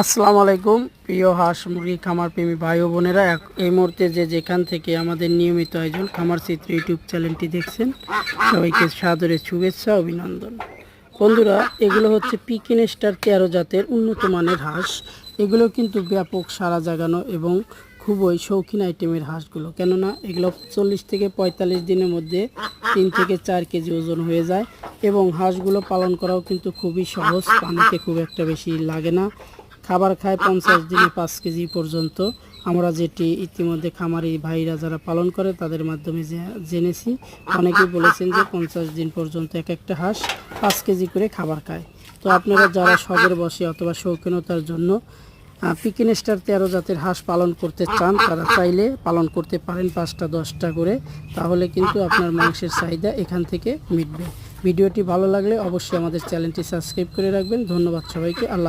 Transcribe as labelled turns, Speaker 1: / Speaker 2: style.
Speaker 1: আসসালামু আলাইকুম। প্রিয় হাঁস, মুরগি, খামার প্রেমী ভাই ও বোনেরা এই মুহূর্তে যে যেখান থেকে আমাদের নিয়মিত আয়োজন খামার চিত্র ইউটিউব চ্যানেলটি দেখছেন, সবাইকে সাদরে শুভেচ্ছা, অভিনন্দন। বন্ধুরা, এগুলো হচ্ছে পিকিন স্টার তেরো জাতের উন্নত মানের হাঁস। এগুলো কিন্তু ব্যাপক সারা জাগানো এবং খুবই শৌখিন আইটেমের হাঁসগুলো। কেননা, এগুলো চল্লিশ থেকে পঁয়তাল্লিশ দিনের মধ্যে তিন থেকে চার কেজি ওজন হয়ে যায় এবং হাঁসগুলো পালন করাও কিন্তু খুবই সহজ, পানিতে খুব একটা বেশি লাগে না। খাবার খায় পঞ্চাশ দিনে পাঁচ কেজি পর্যন্ত। আমরা যেটি ইতিমধ্যে খামারি ভাইরা যারা পালন করে তাদের মাধ্যমে জেনেছি। অনেকেই বলেছেন যে পঞ্চাশ দিন পর্যন্ত এক একটা হাঁস পাঁচ কেজি করে খাবার খায়। তো আপনারা যারা শখের বসে অথবা শৌখিনতার জন্য পিকিন স্টার তেরো জাতের হাঁস পালন করতে চান তারা চাইলে পালন করতে পারেন পাঁচটা দশটা করে। তাহলে কিন্তু আপনার মাংসের চাহিদা এখান থেকে মিটবে। ভিডিওটি ভালো লাগলে অবশ্যই আমাদের চ্যানেলটি সাবস্ক্রাইব করে রাখবেন। ধন্যবাদ সবাইকে। আল্লাহ